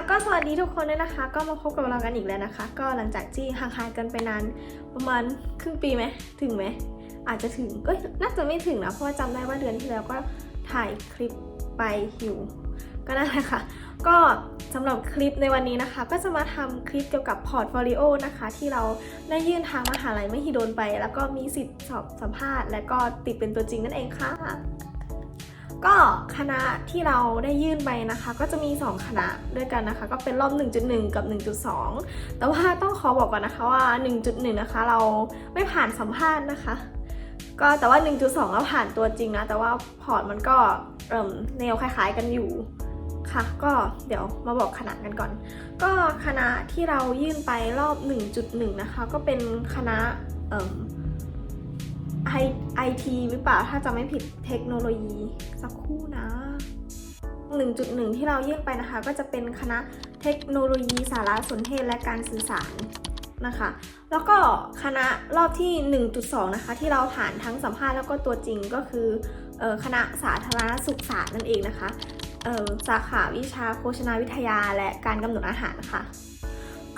ค่ะก็สวัสดีทุกคนด้วยนะคะ ก็มาพบกับเรากันอีกแล้วนะคะ ก็หลังจากที่ห่างหายกันไปนานประมาณครึ่งปีไหมถึงไหมอาจจะถึงก็น่าจะไม่ถึงนะเพราะว่าจำได้ว่าเดือนที่แล้วก็ถ่ายคลิปไปอยู่ก็นั่นแหละค่ะ ก็สำหรับคลิปในวันนี้นะคะ ก็จะมาทำคลิปเกี่ยวกับพอร์ตโฟลิโอนะคะ ที่เราได้ยื่นทางมหาลัยมหิดลไป แล้วก็มีสิทธิ์สอบสัมภาษณ์ และก็ติดเป็นตัวจริงนั่นเองค่ะ ก็คณะที่เราได้ยื่นไปนะคะ ก็จะมี 2 คณะด้วยกันนะคะ ก็เป็นรอบ 1.1 กับ 1.2 แต่ว่าต้องขอบอกก่อนนะคะว่า 1.1 นะคะ เราไม่ผ่านสัมภาษณ์นะคะ ก็แต่ว่า 1.2เราผ่านตัวจริงนะ แต่ว่าพอร์ตมันก็เอ่มแนวคล้ายๆกันอยู่ค่ะก็เดี๋ยวมาบอกคณะกันก่อน ก็คณะที่เรายื่นไปรอบ 1.1 นะคะ ก็เป็นคณะเอ่ม ไอไอทีหรือเปล่าถ้าจะไม่ผิดเทคโนโลยี สักครู่นะ 1.1 ที่เราเยื่นไปนะคะ ก็จะเป็นคณะเทคโนโลยีสารสนเทศและการสื่อสารนะคะ แล้วก็คณะรอบที่ 1.2 นะคะ ที่เราผ่านทั้งสัมภาษณ์แล้วก็ตัวจริงก็คือคณะสาธารณสุขศาสตร์นั่นเองนะคะสาขาวิชาโภชนาวิทยาและการกำหนดอาหารค่ะ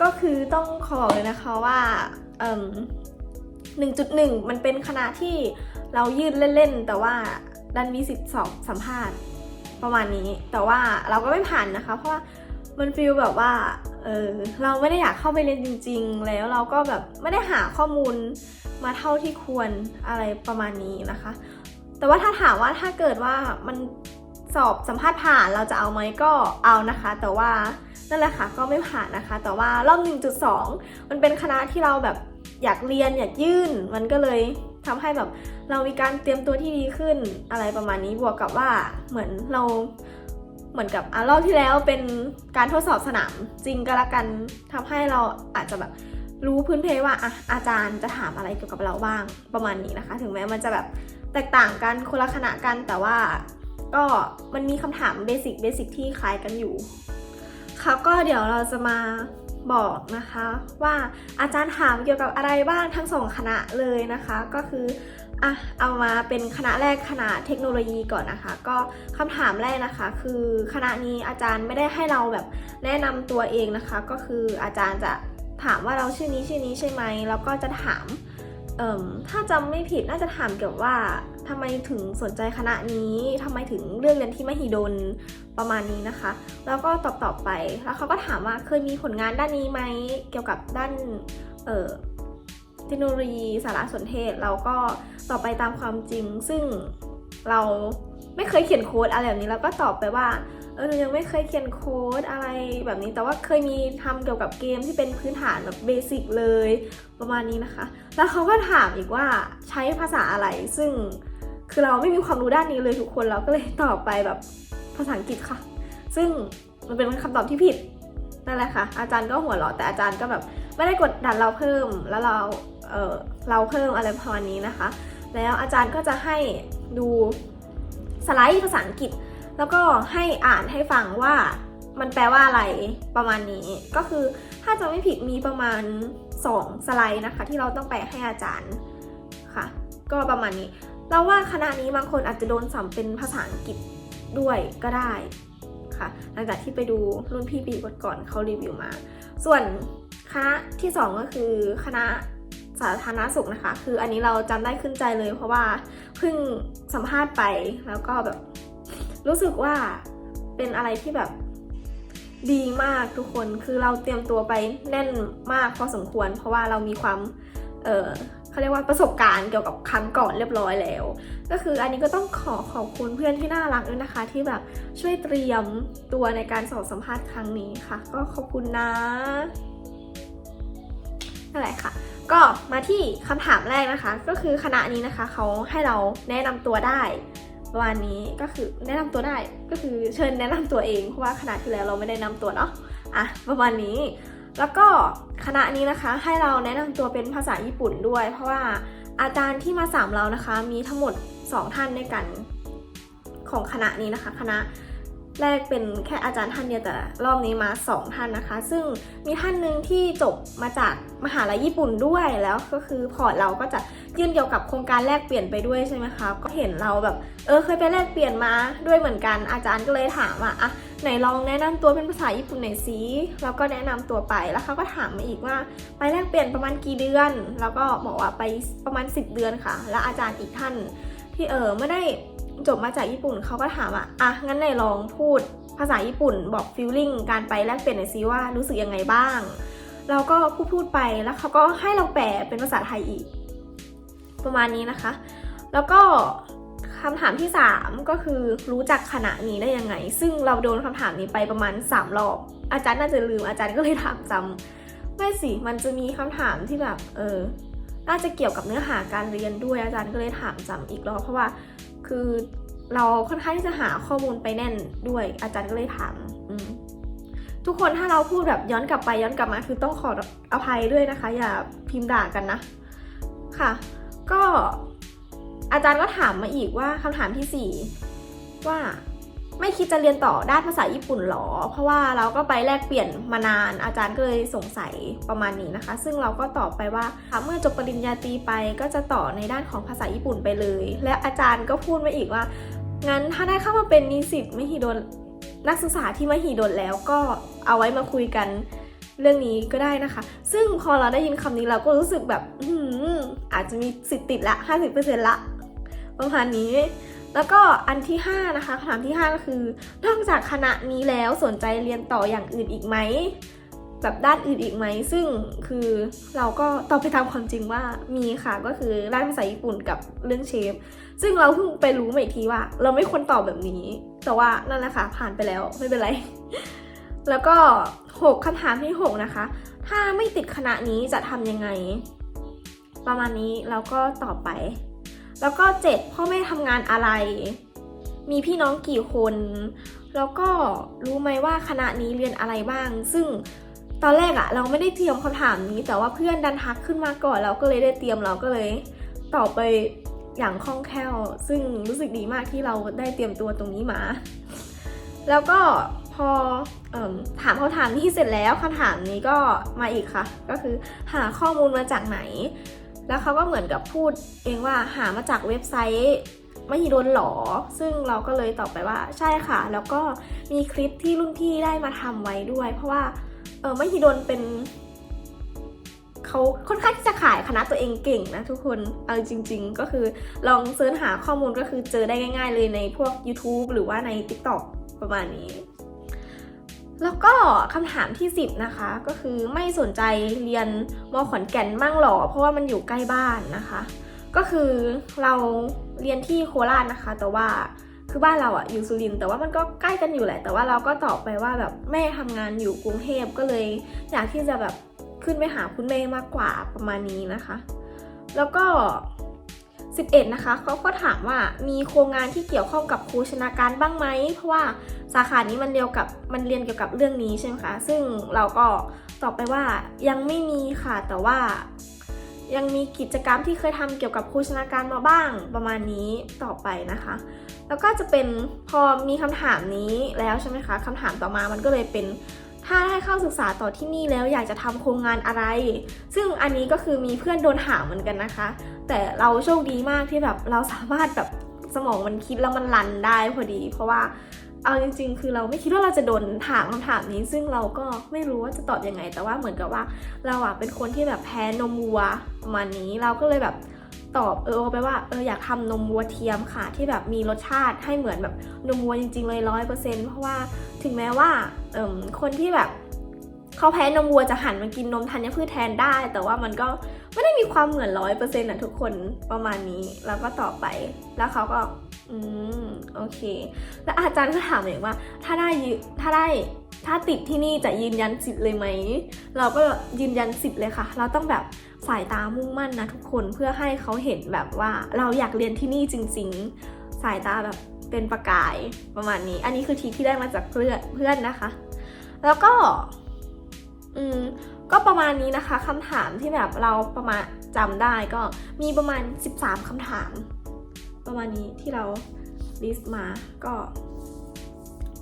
ก็คือต้องขอบอกเลยนะคะว่า 1.1 มันเป็นคณะที่เรายืดเล่นๆ แต่ว่าดันมีสิทธิ์สอบสัมภาษณ์ประมาณนี้ แต่ว่าเราก็ไม่ผ่านนะคะ เพราะว่ามันฟีลแบบว่าเออเราไม่ได้อยากเข้าไปเรียนจริง ๆ แล้วเราก็แบบไม่ได้หาข้อมูลมาเท่าที่ควรอะไรประมาณนี้นะคะ แต่ว่าถ้าถามว่าถ้าเกิดว่ามันสอบสัมภาษณ์ผ่านเราจะเอาไหมก็เอานะคะ แต่ว่านั่นแหละค่ะก็ไม่ผ่านนะคะ แต่ว่ารอบ 1.2 มันเป็นคณะที่เราแบบ อยากเรียนอยากยื่น มันก็เลยทำให้แบบเรามีการเตรียมตัวที่ดีขึ้นอะไรประมาณนี้บวกกับว่าเหมือนเราเหมือนกับอะรอบที่แล้วเป็นการทดสอบสนามจริงก็แล้วกันทำให้เราอาจจะแบบรู้พื้นเพว่าอะอาจารย์จะถามอะไรเกี่ยวกับเราบ้างประมาณนี้นะคะ ถึงแม้มันจะแบบแตกต่างกันคนละคณะกันแต่ว่าก็มันมีคำถามเบสิกเบสิกที่คล้ายกันอยู่ค่ะก็เดี๋ยวเราจะมา บอกนะคะว่าอาจารย์ถามเกี่ยวกับอะไรบ้างทั้งสองคณะเลยนะคะ ก็คืออะเอามาเป็นคณะแรกคณะเทคโนโลยีก่อนนะคะ ก็คำถามแรกนะคะ คือคณะนี้อาจารย์ไม่ได้ให้เราแบบแนะนำตัวเองนะคะ ก็คืออาจารย์จะถามว่าเราชื่อนี้ชื่อนี้ใช่ไหมแล้วก็จะถามเอ่มถ้าจำไม่ผิดน่าจะถามเกี่ยวกับว่าทำไมถึงสนใจคณะนี้ทำไมถึงเลือกเรียนที่มหิดลประมาณนี้นะคะ แล้วก็ตอบตอบไปแล้วเขาก็ถามว่าเคยมีผลงานด้านนี้ไหมเกี่ยวกับด้านเอ่อเทคโนโลยีสารสนเทศเราก็ตอบไปตามความจริง ซึ่งเราไม่เคยเขียนโค้ดอะไรแบบนี้แล้วก็ตอบไปว่าเออหนูยังไม่เคยเขียนโค้ดอะไรแบบนี้ แต่ว่าเคยมีทำเกี่ยวกับเกมที่เป็นพื้นฐานแบบเบสิกเลยประมาณนี้นะคะ แล้วเขาก็ถามอีกว่าใช้ภาษาอะไรซึ่ง คือเราไม่มีความรู้ด้านนี้เลยทุกคนเราก็เลยตอบไปแบบภาษาอังกฤษค่ะ ซึ่งมันเป็นคำตอบที่ผิดนั่นแหละค่ะ อาจารย์ก็หัวเราะแต่อาจารย์ก็แบบไม่ได้กดดันเราเพิ่มแล้วเราเออเราเพิ่มอะไรประมาณนี้นะคะ แล้วอาจารย์ก็จะให้ดูสไลด์ภาษาอังกฤษ แล้วก็ให้อ่านให้ฟังว่ามันแปลว่าอะไรประมาณนี้ ก็คือถ้าจะไม่ผิดมีประมาณ 2 สไลด์นะคะ ที่เราต้องไปให้อาจารย์ค่ะ ก็ประมาณนี้ เราว่าคณะนี้บางคนอาจจะโดนสัมเป็นภาษาอังกฤษด้วยก็ได้ค่ะ หลังจากที่ไปดูรุ่นพี่ปีก่อนๆเขารีวิวมา ส่วนคณะที่ 2 ก็คือคณะสาธารณสุขนะคะ คืออันนี้เราจำได้ขึ้นใจเลยเพราะว่าเพิ่งสัมภาษณ์ไปแล้วก็แบบรู้สึกว่าเป็นอะไรที่แบบดีมากทุกคน คือเราเตรียมตัวไปแน่นมากพอสมควร เพราะว่าเรามีความ เออ เขาเรียกว่าประสบการณ์เกี่ยวกับครั้งก่อนเรียบร้อยแล้ว ก็คืออันนี้ก็ต้องขอขอบคุณเพื่อนที่น่ารักด้วยนะคะ ที่แบบช่วยเตรียมตัวในการสอบสัมภาษณ์ครั้งนี้ค่ะ ก็ขอบคุณนะนั่นแหละค่ะ ก็มาที่คำถามแรกนะคะ ก็คือคณะนี้นะคะเขาให้เราแนะนำตัวได้ประมาณนี้ก็คือแนะนำตัวได้ก็คือเชิญแนะนำตัวเองเพราะว่าคณะที่แล้วเราไม่ได้นำตัวเนาะอะประมาณนี้ แล้วก็คณะนี้นะคะให้เราแนะนำตัวเป็นภาษาญี่ปุ่นด้วย เพราะว่าอาจารย์ที่มาสามเรานะคะ มีทั้งหมด 2 ท่านด้วยกันของคณะนี้นะคะ คณะแรกเป็นแค่อาจารย์ท่านเดียวแต่รอบนี้มา 2 ท่านนะคะ ซึ่งมีท่านหนึ่งที่จบมาจากมหาลัยญี่ปุ่นด้วยแล้วก็คือพอร์ตเราก็จะยื่นเกี่ยวกับโครงการแลกเปลี่ยนไปด้วยใช่ไหมคะก็เห็นเราแบบเออเคยไปแลกเปลี่ยนมาด้วยเหมือนกันอาจารย์ก็เลยถามว่าอะ ไหนลองแนะนำตัวเป็นภาษาญี่ปุ่นหน่อยสิแล้วก็แนะนำตัวไปแล้วเขาก็ถามมาอีกว่าไปแลกเปลี่ยนประมาณกี่เดือน แล้วก็บอกว่าไปประมาณ 10 เดือนค่ะ แล้วอาจารย์อีกท่าน ที่เออไม่ได้จบมาจากญี่ปุ่นเขาก็ถามว่าอะงั้นไหนลองพูดภาษาญี่ปุ่นบอกฟีลลิ่งการไปแลกเปลี่ยนหน่อยสิว่ารู้สึกยังไงบ้างเราก็พูดพูดไปแล้วเขาก็ให้เราแปลเป็นภาษาไทยอีก ประมาณนี้นะคะ แล้วก็ คำถามที่ 3 ก็คือรู้จักคณะนี้ได้ยังไง ซึ่งเราโดนคำถามนี้ไปประมาณ 3 รอบ อาจารย์น่าจะลืมอาจารย์ก็เลยถามซ้ำไม่สิ มันจะมีคำถามที่แบบ เออ น่าจะเกี่ยวกับเนื้อหาการเรียนด้วยอาจารย์ก็เลยถามซ้ำอีกรอบเพราะว่า คือเราค่อนข้างที่จะหาข้อมูลไปแน่นด้วย อาจารย์ก็เลยถามทุกคนถ้าเราพูดแบบย้อนกลับไปย้อนกลับมา คือต้องขออภัยด้วยนะคะ อย่าพิมพ์ด่ากันนะ ค่ะ ก็ อาจารย์ก็ถามมาอีกว่าคำถามที่ 4 ว่าไม่คิดจะเรียนต่อด้านภาษาญี่ปุ่นหรอ เพราะว่าเราก็ไปแลกเปลี่ยนมานาน อาจารย์ก็เลยสงสัยประมาณนี้นะคะ ซึ่งเราก็ตอบไปว่าเมื่อจบปริญญาตรีไปก็จะต่อในด้านของภาษาญี่ปุ่นไปเลย และอาจารย์ก็พูดมาอีกว่า งั้นถ้าได้เข้ามาเป็นนิสิตมหิดลนักศึกษาที่มหิดลแล้วก็เอาไว้มาคุยกันเรื่องนี้ก็ได้นะคะ ซึ่งพอเราได้ยินคำนี้เราก็รู้สึกแบบอืมอาจจะมีสิทธิ์ติดละ 50%ละ ประมาณนี้ แล้วก็อันที่ 5 นะคะคำถามที่ 5 ก็คือนอกจากคณะนี้แล้วสนใจเรียนต่ออย่างอื่นอีกไหมแบบด้านอื่นอีกไหม ซึ่งคือเราก็ตอบไปตามความจริงว่ามีค่ะก็คือด้านภาษาญี่ปุ่นกับเรื่องเชฟ ซึ่งเราเพิ่งไปรู้มาอีกทีว่า เราไม่ควรตอบแบบนี้ แต่ว่านั่นแหละค่ะผ่านไปแล้วไม่เป็นไร แล้วก็ 6คำถามที่ 6 นะคะ ถ้าไม่ติดคณะนี้จะทำยังไง ประมาณนี้เราก็ตอบไป แล้วก็ 7 พ่อแม่ทำงานอะไร มีพี่น้องกี่คน แล้วก็รู้ไหมว่าคณะนี้เรียนอะไรบ้าง ซึ่งตอนแรกอะเราไม่ได้เตรียมคำถามนี้ แต่ว่าเพื่อนดันทักขึ้นมาก่อนเราก็เลยได้เตรียมเราก็เลย ตอบไปอย่างคล่องแคล่ว ซึ่งรู้สึกดีมากที่เราได้เตรียมตัวตรงนี้มา แล้วก็พออถามคำถามนี้เสร็จแล้วคำถามนี้ก็มาอีกค่ะ ก็คือหาข้อมูลมาจากไหน แล้วเขาก็เหมือนกับพูดเองว่าหามาจากเว็บไซต์มหิดลหรอ ซึ่งเราก็เลยตอบไปว่าใช่ค่ะ แล้วก็มีคลิปที่รุ่นพี่ได้มาทำไว้ด้วย เพราะว่าเออมหิดลเป็นเขาค่อนข้างที่จะขายคณะตัวเองเก่งนะทุกคน เอาจริง ๆ ก็คือลองเสิร์ชหาข้อมูลก็คือเจอได้ง่าย ๆ เลยในพวก YouTube หรือว่าใน TikTok ประมาณนี้ แล้วก็คำถามที่ 10 นะคะ ก็คือไม่สนใจเรียนมขอนแก่นมั่งหรอ เพราะว่ามันอยู่ใกล้บ้านนะคะ ก็คือเราเรียนที่โคราชนะคะ แต่ว่าคือบ้านเราอะอยู่สุรินทร์แต่ว่ามันก็ใกล้กันอยู่แหละ แต่ว่าเราก็ตอบไปว่าแบบแม่ทำงานอยู่กรุงเทพก็เลยอยากที่จะแบบขึ้นไปหาคุณแม่มากกว่าประมาณนี้นะคะ แล้วก็ 11 นะคะเขาก็ถามว่ามีโครงงานที่เกี่ยวข้องกับโภชนาการบ้างไหมเพราะว่าสาขานี้มันเดียวกับมันเรียนเกี่ยวกับเรื่องนี้ใช่ไหมคะซึ่งเราก็ตอบไปว่ายังไม่มีค่ะแต่ว่า ยังมีกิจกรรมที่เคยทำเกี่ยวกับโภชนาการมาบ้าง ประมาณนี้ต่อไปนะคะ แล้วก็จะเป็นพอมีคำถามนี้แล้วใช่ไหมคะคำถามต่อมามันก็เลยเป็น ถ้าได้เข้าศึกษาต่อที่นี่แล้วอยากจะทำโครงงานอะไร ซึ่งอันนี้ก็คือมีเพื่อนโดนถามเหมือนกันนะคะ แต่เราโชคดีมากที่แบบเราสามารถแบบสมองมันคิดแล้วมันรันได้พอดี เพราะว่าเอาจริง ๆ คือเราไม่คิดว่าเราจะโดนถามคำถามนี้ ซึ่งเราก็ไม่รู้ว่าจะตอบยังไง แต่ว่าเหมือนกับว่าเราอะเป็นคนที่แบบแพ้นมวัวประมาณนี้เราก็เลยแบบ ตอบเออไปว่าเอออยากทำนมวัวเทียมค่ะ ที่แบบมีรสชาติให้เหมือนแบบนมวัวจริง ๆ เลยร้อยเปอร์เซ็นต์เพราะว่าถึงแม้ว่าเออคนที่แบบเขาแพ้นมวัวจะหันมากินนมธัญพืชแทนได้ แต่ว่ามันก็ไม่ได้มีความเหมือนร้อยเปอร์เซ็นต์ะทุกคนประมาณนี้แล้วก็ต่อไปแล้วเขาก็อืมโอเค แล้วอาจารย์ก็ถามเองว่า ถ้าได้ยืถ้าได้ถ้าติดที่นี่จะยืนยันสิทธิ์เลยไหม เราก็ยืนยันสิทธิ์เลยค่ะ เราต้องแบบ สายตามุ่งมั่นนะทุกคนเพื่อให้เขาเห็นแบบว่าเราอยากเรียนที่นี่จริง ๆ สายตาแบบเป็นประกายประมาณนี้ อันนี้คือทีที่ได้มาจากเพื่อนเพื่อนนะคะ แล้วก็ อืมก็ประมาณนี้นะคะคำถามที่แบบเราประมาณจำได้ก็มีประมาณ 13คำถาม ประมาณนี้ที่เราลิสต์มาก็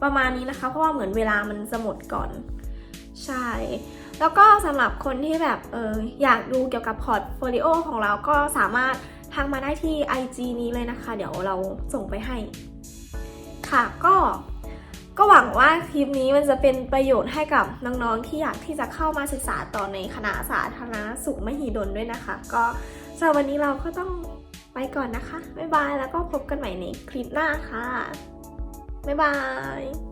ประมาณนี้นะคะ เพราะว่าเหมือนเวลามันจะหมดก่อน ใช่ แล้วก็สำหรับคนที่แบบเอออยากดูเกี่ยวกับพอร์ตโฟลิโอของเราก็สามารถทักมาได้ที่ IG นี้เลยนะคะ เดี๋ยวเราส่งไปให้ ค่ะก็ก็หวังว่าคลิปนี้มันจะเป็นประโยชน์ให้กับน้องๆที่อยากที่จะเข้ามาศึกษาต่อในคณะสาธารณสุขมหิดลด้วยนะคะ ก็สำหรับวันนี้เราก็ต้องไปก่อนนะคะ บ๊ายบาย แล้วก็พบกันใหม่ในคลิปหน้าค่ะ บ๊ายบาย